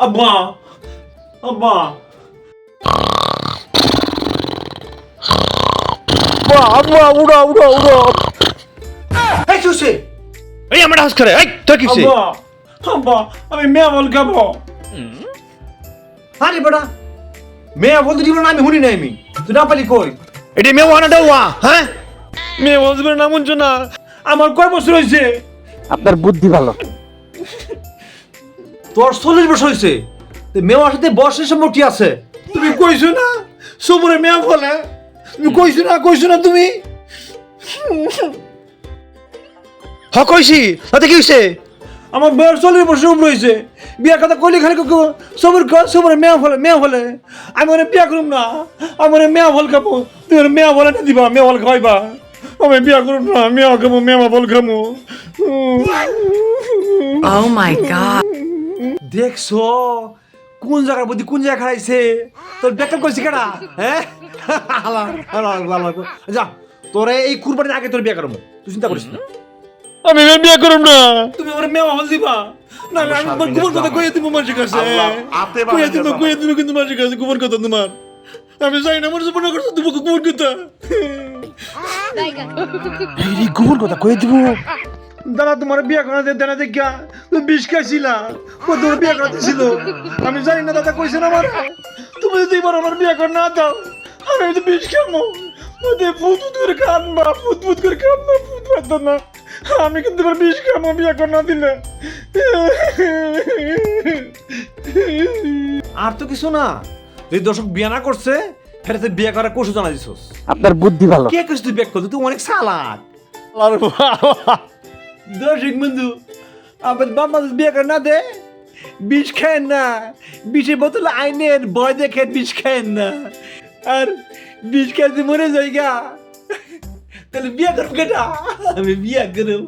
আব্বা আব্বা আব্বা আব্বা উড়া উড়া উড়া এই চুষে এই আমার হাউস করে এই তোর কি হইছে? আব্বা আব্বা আমি মেয়া বল খাব। আরে বেটা মেয়ে বলতে জীবন আমি শুনি নাই আমি। তুই না পালি কই? এটা মেয়ে ওয়ানা দেওয়া হ্যাঁ? মেয়ে বলবে না না? আমার কয় বছর হয়েছে আপনার বুদ্ধি ভালো। তোর চল্লিশ বছর হয়েছে মেয়ের সাথে বয়সের সম্পর্ক কি আছে? তুমি কইছো না? সবরে মেয়া বলে তুমি কইছো না কইছো না তুমি? হ কইছি। তাতে কি হইছে? আমার বয়স চল্লিশ বছর উপর হয়েছে বিয়ার কথা কইলে খালি সবর কর সবরে মেয়া ফলে মেয়া ফলে। আমি ওরে বিয়া করুম না। আমি ওরে মেয়া ফল খাব। তুই ওরে মেয়া ফলে না দিবা মেয়া ফল খাইবা আমি বিয়া করুম না মেয়া খাব মেয়া ফল খাব Oh my god. দেখছ? কোন জায়গার বুদ্ধি কোন জায়গায় খারাইছে তোর বেকার কইছি কেনা হ্যাঁ। যা তোরে এই কুরবানির আগে তোর বিয়ে করব। তুই চিন্তা করিস না। আমি বিয়া করুম না। তুমি ওরে মেয়া ফল দিবা। না আমি তোমার গোবর কথা কইয়ে দিব মানুষের কাছে। কইয়ে দিব কইয়ে দিব কিন্তু মানুষের কাছে গোবর কথা তোমার। আমি জানি না আমার জীবন করতে দিব গোবর কথা। এই গোবর কথা কইয়ে দিব। দাদা তোমার বিয়া করা দিয়ে দাদা দেখা তুমি বিষ খাইছিলা ও তোমার বিয়া করাতে ছিল। আমি জানি না দাদা কইছে না আমার তুমি যদি এবার আমার বিয়া করে না দাও আমি তো বিষ খামো। করে কানবা করে কানবা পারতো না। আমি কিন্তু এবার বিষ খামো বিয়া করে না দিলে। আর তো কিছু না। যে দর্শক বিয়ে না করছে ফেরে তুই বিয়ে করার কৌশল জানা দিছস। আপনার বুদ্ধি ভালো। কে কইছিস তুই বিয়ে করতে তুই অনেক সালাদ দর্শক বন্ধু আমার বাবা বিয়ে করে না দে। বিষ খেন না। বিষের বোতল আইনের বয় দেখে বিষ খেন না। আর বিষ খেয়ে মরে যাই গা, তাহলে বিয়ে করব কেটা? আমি বিয়ে করব।